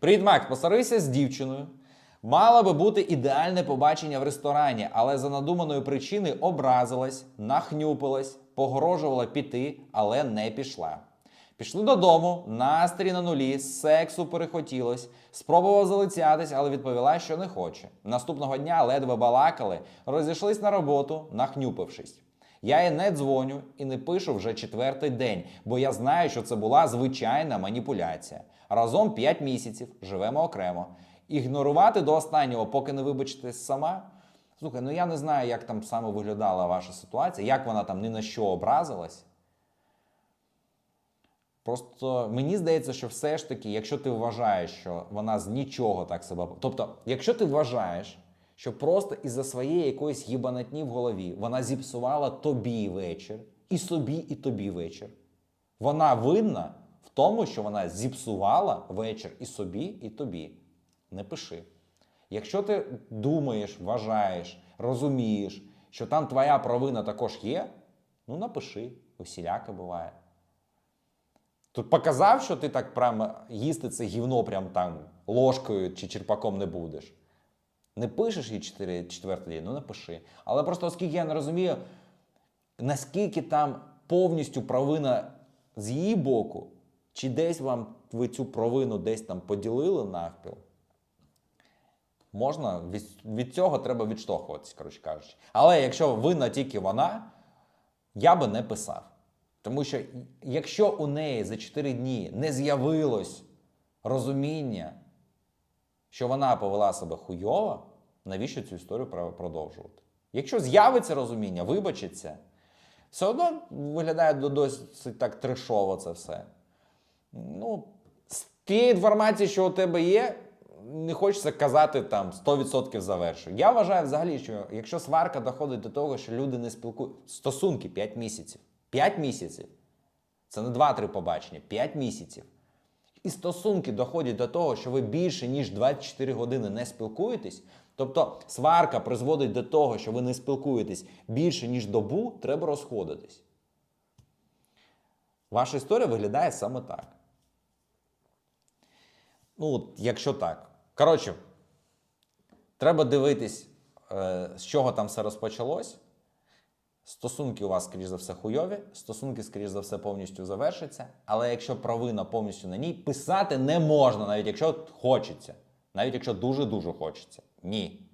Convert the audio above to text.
Привіт, Макс, посварився з дівчиною. Мало би бути ідеальне побачення в ресторані, але за надуманої причини образилась, нахнюпилась, погрожувала піти, але не пішла. Пішли додому, настрій на нулі, сексу перехотілось, спробував залицятись, але відповіла, що не хоче. Наступного дня ледве балакали, розійшлись на роботу, нахнюпившись. Я їй не дзвоню і не пишу вже четвертий день, бо я знаю, що це була звичайна маніпуляція. Разом 5 місяців, живемо окремо. Ігнорувати до останнього, поки не вибачитесь сама. Слухай, ну я не знаю, як там саме виглядала ваша ситуація, як вона там ні на що образилась. Просто мені здається, що все ж таки, якщо ти вважаєш, що вона з нічого так себе. Тобто, якщо ти вважаєш, що просто із-за своєї якоїсь їбанатні в голові вона зіпсувала тобі вечір, і собі, і тобі вечір. Вона винна в тому, що вона зіпсувала вечір і собі, і тобі. Не пиши. Якщо ти думаєш, вважаєш, розумієш, що там твоя провина також є, ну напиши, усіляке буває. Тут показав, що ти так прямо їсти це гівно прям там ложкою чи черпаком не будеш. Не пишеш їй чотири- четвертий день, ну напиши. Але просто оскільки я не розумію, наскільки там повністю провина з її боку, чи десь вам ви цю провину десь там поділили навпіл, можна від, від цього треба відштовхуватись, коротше кажучи. Але якщо винна тільки вона, я би не писав. Тому що якщо у неї за 4 дні не з'явилось розуміння, що вона повела себе хуйово, навіщо цю історію продовжувати? Якщо з'явиться розуміння, вибачиться, все одно виглядає до- досить так трешово це все. Ну, з тієї інформації, що у тебе є, не хочеться казати там 100% завершую. Я вважаю взагалі, що якщо сварка доходить до того, що люди не спілкуються, стосунки 5 місяців. 5 місяців. Це не 2-3 побачення, 5 місяців. І стосунки доходять до того, що ви більше ніж 24 години не спілкуєтесь. Тобто сварка призводить до того, що ви не спілкуєтесь більше ніж добу, треба розходитись. Ваша історія виглядає саме так. Ну, от, якщо так. Коротше, треба дивитись, е, з чого там все розпочалось. Стосунки у вас, скоріш за все, хуйові, стосунки, скоріш за все, повністю завершаться. Але якщо провина повністю на ній, писати не можна, навіть якщо хочеться. Навіть якщо дуже-дуже хочеться. Ні.